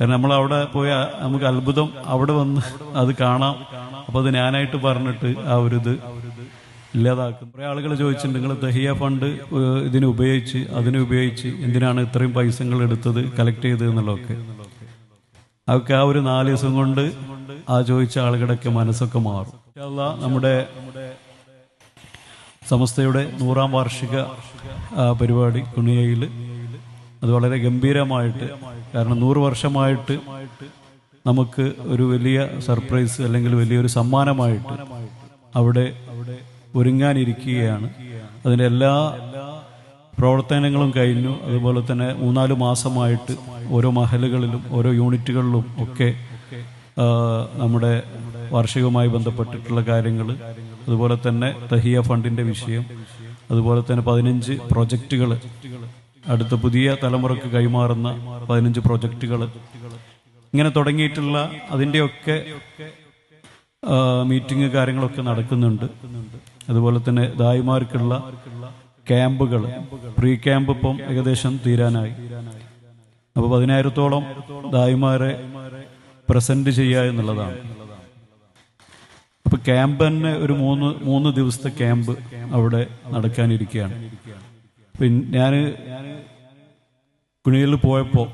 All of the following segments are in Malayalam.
കാരണം നമ്മൾ അവിടെ പോയ നമുക്ക് അത്ഭുതം അവിടെ വന്ന് അത് കാണാം. അപ്പൊ അത് ഞാനായിട്ട് പറഞ്ഞിട്ട് ആ ഒരു ഇത് ഇല്ലാതാക്കും കുറെ ആളുകൾ ചോദിച്ചിട്ടുണ്ട് നിങ്ങൾ ദഹിയ ഫണ്ട് ഇതിനുപയോഗിച്ച് ഇതിന് ഉപയോഗിച്ച് അതിനെ ഉപയോഗിച്ച് എന്തിനാണ് ഇത്രയും പൈസകൾ എടുത്തത് കളക്ട് ചെയ്തത് എന്നുള്ളതൊക്കെ? അതൊക്കെ ആ ഒരു നാല് ദിവസം കൊണ്ട് ആ ചോദിച്ച ആളുകളുടെയൊക്കെ മനസ്സൊക്കെ മാറും. നമ്മുടെ സമസ്തയുടെ നൂറാം വാർഷിക പരിപാടി കുണിയയിൽ അത് വളരെ ഗംഭീരമായിട്ട് കാരണം നൂറ് വർഷമായിട്ട് നമുക്ക് ഒരു വലിയ സർപ്രൈസ് അല്ലെങ്കിൽ വലിയൊരു സമ്മാനമായിട്ട് അവിടെ ഒരുങ്ങാനിരിക്കുകയാണ്. അതിന്റെ എല്ലാ പ്രവർത്തനങ്ങളും കഴിഞ്ഞു. അതുപോലെ തന്നെ മൂന്നാൽ മാസമായിട്ട് ഓരോ മഹലുകളിലും ഓരോ യൂണിറ്റുകളിലും ഒക്കെ നമ്മുടെ വാർഷികവുമായി ബന്ധപ്പെട്ടിട്ടുള്ള കാര്യങ്ങൾ അതുപോലെ തന്നെ തഹിയ ഫണ്ടിന്റെ വിഷയം. അതുപോലെ തന്നെ പതിനഞ്ച് പ്രൊജക്റ്റുകൾ അടുത്ത പുതിയ തലമുറയ്ക്ക് കൈമാറുന്ന പതിനഞ്ച് പ്രൊജക്റ്റുകൾ. ഇങ്ങനെ തുടങ്ങിയിട്ടുള്ള അതിന്റെയൊക്കെ മീറ്റിംഗ് കാര്യങ്ങളൊക്കെ നടക്കുന്നുണ്ട്. അതുപോലെ തന്നെ ദായിമാർക്കുള്ള ക്യാമ്പുകൾ പ്രീ ക്യാമ്പ് ഇപ്പം ഏകദേശം തീരാനായി. അപ്പോൾ പതിനായിരത്തോളം ദായിമാരെ പ്രസന്റ് ചെയ്യുക എന്നുള്ളതാണ്. അപ്പൊ ക്യാമ്പ് തന്നെ ഒരു മൂന്ന് മൂന്ന് ദിവസത്തെ ക്യാമ്പ് അവിടെ നടക്കാനിരിക്കുകയാണ്. പിന്നെ ഞാൻ കുണിയിൽ പോയപ്പോൾ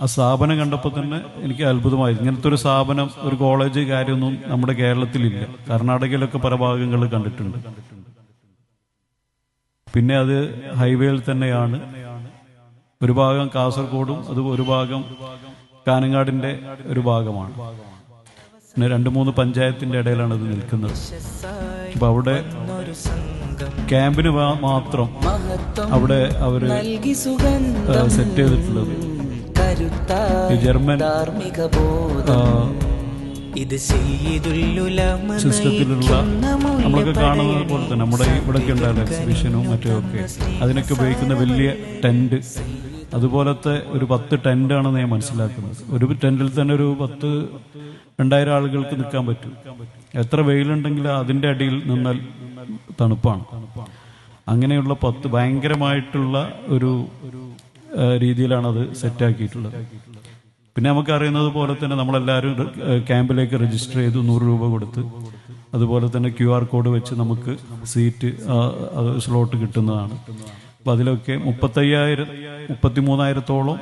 ആ സ്ഥാപനം കണ്ടപ്പോൾ തന്നെ എനിക്ക് അത്ഭുതമായി. ഇങ്ങനത്തെ ഒരു സ്ഥാപനം ഒരു കോളേജ് കാര്യമൊന്നും നമ്മുടെ കേരളത്തിലില്ല. കർണാടകയിലൊക്കെ പല ഭാഗങ്ങൾ കണ്ടിട്ടുണ്ട്. പിന്നെ അത് ഹൈവേയിൽ തന്നെയാണ്. ഒരു ഭാഗം കാസർഗോഡും അത് ഒരു ഭാഗം കാനങ്ങാടിന്റെ ഒരു ഭാഗമാണ്. പിന്നെ രണ്ട് മൂന്ന് പഞ്ചായത്തിന്റെ ഇടയിലാണ് ഇത് നിൽക്കുന്നത്. അപ്പൊ അവിടെ ക്യാമ്പിന് മാത്രം അവിടെ അവർ സെറ്റ് ചെയ്തിട്ടുള്ളത്. ജർമ്മൻ സിസ്റ്റത്തിലുള്ള നമ്മളൊക്കെ കാണുന്നത് പോലെ തന്നെ നമ്മുടെ ഇവിടെയൊക്കെ ഉണ്ടായിരുന്നു എക്സിബിഷനും മറ്റുമൊക്കെ അതിനൊക്കെ ഉപയോഗിക്കുന്ന വലിയ ടെന്റ് അതുപോലത്തെ ഒരു പത്ത് ആണെന്ന് ഞാൻ മനസ്സിലാക്കുന്നത്. ഒരു ടെന്റിൽ തന്നെ ഒരു പത്ത് രണ്ടായിരം ആളുകൾക്ക് നിൽക്കാൻ പറ്റും. എത്ര വെയിലുണ്ടെങ്കിലും അതിന്റെ അടിയിൽ നിന്നാൽ തണുപ്പാണ്. അങ്ങനെയുള്ള പത്ത് ഭയങ്കരമായിട്ടുള്ള ഒരു രീതിയിലാണ് അത് സെറ്റാക്കിയിട്ടുള്ളത്. പിന്നെ നമുക്ക് അറിയുന്നത് പോലെ തന്നെ നമ്മളെല്ലാവരും ക്യാമ്പിലേക്ക് രജിസ്റ്റർ ചെയ്തു നൂറ് രൂപ കൊടുത്ത് അതുപോലെ തന്നെ ക്യു ആർ കോഡ് വെച്ച് നമുക്ക് സീറ്റ് സ്ലോട്ട് കിട്ടുന്നതാണ്. അപ്പം അതിലൊക്കെ മുപ്പത്തയ്യായിരം മുപ്പത്തി മൂന്നായിരത്തോളം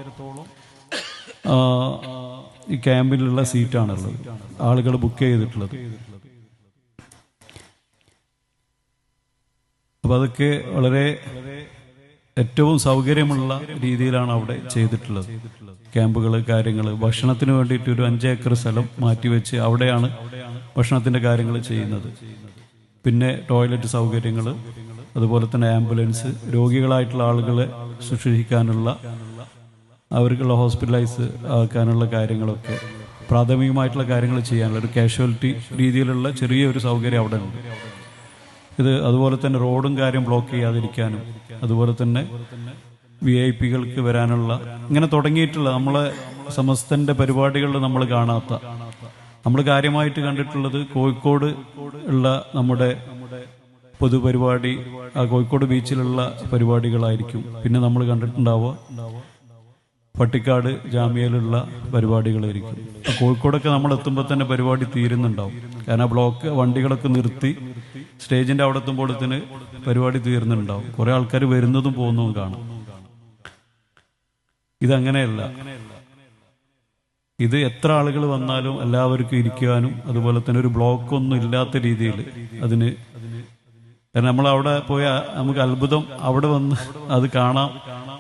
ഈ ക്യാമ്പിലുള്ള സീറ്റാണുള്ളത്. ആളുകൾ ബുക്ക് ചെയ്തിട്ടുള്ളത്. അപ്പൊ അതൊക്കെ വളരെ ഏറ്റവും സൗകര്യമുള്ള രീതിയിലാണ് അവിടെ ചെയ്തിട്ടുള്ളത്. ക്യാമ്പുകൾ കാര്യങ്ങൾ ഭക്ഷണത്തിന് വേണ്ടിയിട്ട് ഒരു അഞ്ചേക്കർ സ്ഥലം മാറ്റിവെച്ച് അവിടെയാണ് ഭക്ഷണത്തിന്റെ കാര്യങ്ങൾ ചെയ്യുന്നത്. പിന്നെ ടോയ്ലറ്റ് സൗകര്യങ്ങൾ അതുപോലെ തന്നെ ആംബുലൻസ് രോഗികളായിട്ടുള്ള ആളുകളെ ശുശ്രൂഷിക്കാനുള്ള അവർക്കുള്ള ഹോസ്പിറ്റലൈസ് ആക്കാനുള്ള കാര്യങ്ങളൊക്കെ പ്രാഥമികമായിട്ടുള്ള കാര്യങ്ങൾ ചെയ്യാനുള്ള ഒരു കാഷ്വാലിറ്റി രീതിയിലുള്ള ചെറിയൊരു സൗകര്യം അവിടെ ഉണ്ട്. ഇത് അതുപോലെ തന്നെ റോഡും കാര്യം ബ്ലോക്ക് ചെയ്യാതിരിക്കാനും അതുപോലെ തന്നെ വി ഐ പികൾക്ക് വരാനുള്ള ഇങ്ങനെ തുടങ്ങിയിട്ടുള്ള നമ്മളെ സമസ്തന്റെ പരിപാടികളിൽ നമ്മൾ കാണാത്ത നമ്മൾ കാര്യമായിട്ട് കണ്ടിട്ടുള്ളത് കോഴിക്കോട് ഉള്ള നമ്മുടെ പൊതുപരിപാടി ആ കോഴിക്കോട് ബീച്ചിലുള്ള പരിപാടികളായിരിക്കും. പിന്നെ നമ്മൾ കണ്ടിട്ടുണ്ടാവുക പട്ടിക്കാട് ജാമ്യയിലുള്ള പരിപാടികളായിരിക്കും. കോഴിക്കോടൊക്കെ നമ്മൾ എത്തുമ്പോൾ തന്നെ പരിപാടി തീരുന്നുണ്ടാവും. കാരണം ബ്ലോക്ക് വണ്ടികളൊക്കെ നിർത്തി സ്റ്റേജിന്റെ അവിടെ എത്തുമ്പോഴത്തിന് പരിപാടി തീർന്നുണ്ടാവും. കുറെ ആൾക്കാർ വരുന്നതും പോകുന്നതും കാണും. ഇതങ്ങനെയല്ല. ഇത് എത്ര ആളുകൾ വന്നാലും എല്ലാവർക്കും ഇരിക്കാനും അതുപോലെ തന്നെ ഒരു ബ്ലോക്ക് ഒന്നും ഇല്ലാത്ത രീതിയിൽ അതിന് കാരണം നമ്മൾ അവിടെ പോയ നമുക്ക് അത്ഭുതം അവിടെ വന്ന് അത് കാണാം.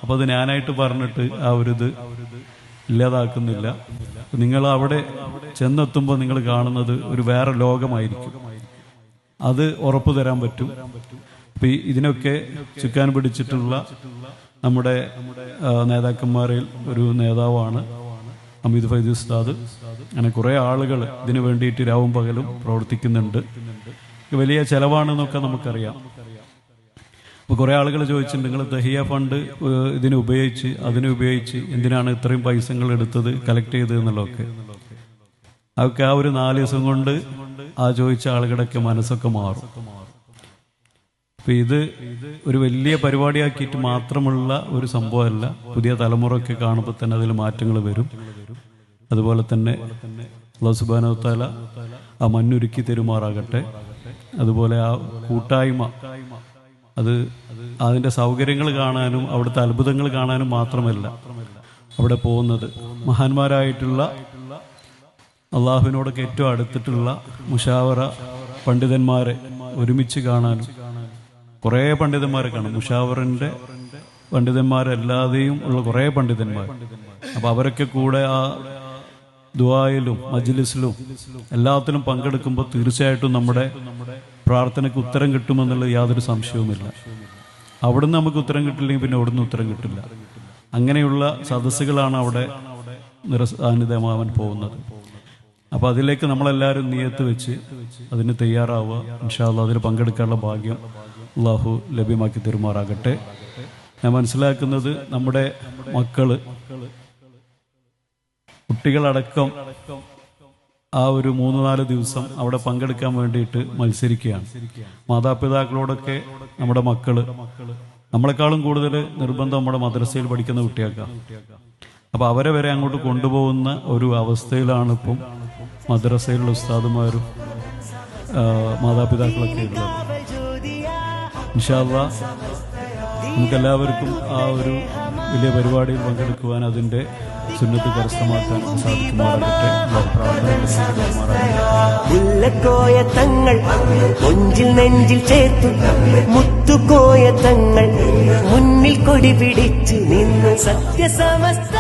അപ്പൊ അത് ഞാനായിട്ട് പറഞ്ഞിട്ട് ആ ഒരു ഇത് ഇല്ലാതാക്കുന്നില്ല. നിങ്ങൾ അവിടെ ചെന്നെത്തുമ്പോൾ നിങ്ങൾ കാണുന്നത് ഒരു വേറെ ലോകമായിരിക്കും. അത് ഉറപ്പു തരാൻ പറ്റും. അപ്പൊ ഇതിനൊക്കെ ചുക്കാൻ പിടിച്ചിട്ടുള്ള നമ്മുടെ നേതാക്കന്മാരിൽ ഒരു നേതാവാണ് അമിത് ഫൈദ് ഉസ്താദ്. അങ്ങനെ കുറെ ആളുകൾ ഇതിനു വേണ്ടിയിട്ട് രാവും പകലും പ്രവർത്തിക്കുന്നുണ്ട്. വലിയ ചെലവാണെന്നൊക്കെ നമുക്കറിയാം. അപ്പൊ കുറേ ആളുകൾ ചോദിച്ചിട്ടുണ്ട് നിങ്ങൾ ദഹിയ ഫണ്ട് ഇതിനുപയോഗിച്ച് ഇതിന് ഉപയോഗിച്ച് അതിന് ഉപയോഗിച്ച് എന്തിനാണ് ഇത്രയും പൈസകൾ എടുത്തത് കളക്ട് ചെയ്തത് എന്നുള്ളതൊക്കെ? അതൊക്കെ ആ ഒരു നാല് ദിവസം കൊണ്ട് ആ ചോദിച്ച ആളുകളുടെയൊക്കെ മനസ്സൊക്കെ മാറും. അപ്പം ഇത് ഒരു വലിയ പരിപാടിയാക്കിയിട്ട് മാത്രമുള്ള ഒരു സംഭവമല്ല പുതിയ തലമുറയൊക്കെ കാണുമ്പോൾ തന്നെ അതിൽ മാറ്റങ്ങൾ വരും. അതുപോലെ തന്നെ അള്ളാഹു സുബാനോ താല ആ മണ്ണൊരുക്കി തെരുമാറാകട്ടെ. അതുപോലെ ആ കൂട്ടായ്മ അത് അതിന്റെ സൗകര്യങ്ങൾ കാണാനും അവിടുത്തെ അത്ഭുതങ്ങൾ കാണാനും മാത്രമല്ല അവിടെ പോകുന്നത്. മഹാന്മാരായിട്ടുള്ള അള്ളാഹുവിനോടൊക്കെ ഏറ്റവും അടുത്തിട്ടുള്ള മുഷാവറ പണ്ഡിതന്മാരെ ഒരുമിച്ച് കാണാനും കുറേ പണ്ഡിതന്മാരെ കാണും. മുഷാവറിന്റെ പണ്ഡിതന്മാരല്ലാതെയും ഉള്ള കുറേ പണ്ഡിതന്മാർ. അപ്പോൾ അവരൊക്കെ കൂടെ ആ ദുആയിലും മജ്ലിസിലും എല്ലാത്തിലും പങ്കെടുക്കുമ്പോൾ തീർച്ചയായിട്ടും നമ്മുടെ പ്രാർത്ഥനയ്ക്ക് ഉത്തരം കിട്ടുമെന്നുള്ള യാതൊരു സംശയവുമില്ല. അവിടുന്ന് നമുക്ക് ഉത്തരം കിട്ടില്ലെങ്കിൽ പിന്നെ അവിടുന്ന് ഉത്തരം കിട്ടില്ല. അങ്ങനെയുള്ള സദസ്സുകളാണ് അവിടെ നിറസാന്നിധ്യമാവാൻ പോകുന്നത്. അപ്പോൾ അതിലേക്ക് നമ്മളെല്ലാവരും നിയത്ത് വെച്ച് അതിന് തയ്യാറാവുക. ഇൻഷാല്ല അതിൽ പങ്കെടുക്കാനുള്ള ഭാഗ്യം അള്ളാഹു ലഭ്യമാക്കി തീരുമാറാകട്ടെ. ഞാൻ മനസ്സിലാക്കുന്നത് നമ്മുടെ മക്കൾ കുട്ടികളടക്കം ആ ഒരു മൂന്ന് നാല് ദിവസം അവിടെ പങ്കെടുക്കാൻ വേണ്ടിയിട്ട് മത്സരിക്കുകയാണ്. മാതാപിതാക്കളോടൊക്കെ നമ്മുടെ മക്കൾ നമ്മളെക്കാളും കൂടുതൽ നിർബന്ധം നമ്മുടെ മദ്രസയിൽ പഠിക്കുന്ന കുട്ടികൾക്കാണ്. അപ്പൊ അവരെ വരെ അങ്ങോട്ട് കൊണ്ടുപോകുന്ന ഒരു അവസ്ഥയിലാണ് ഇപ്പം മദ്രസയിലുള്ള ഉസ്താദുമാരും മാതാപിതാക്കളൊക്കെ ഉള്ളത്. ഇൻഷാല്ല നമുക്കെല്ലാവർക്കും ആ ഒരു വലിയ പരിപാടിയിൽ പങ്കെടുക്കുവാൻ അതിന്റെ സുന്നത്ത് തങ്ങൾ കൊഞ്ചിൽ നെഞ്ചിൽ ചേർത്തു. മുത്തുക്കോയ തങ്ങൾ മുന്നിൽ കൊടി പിടിച്ചു നിന്ന് സത്യസമസ്ത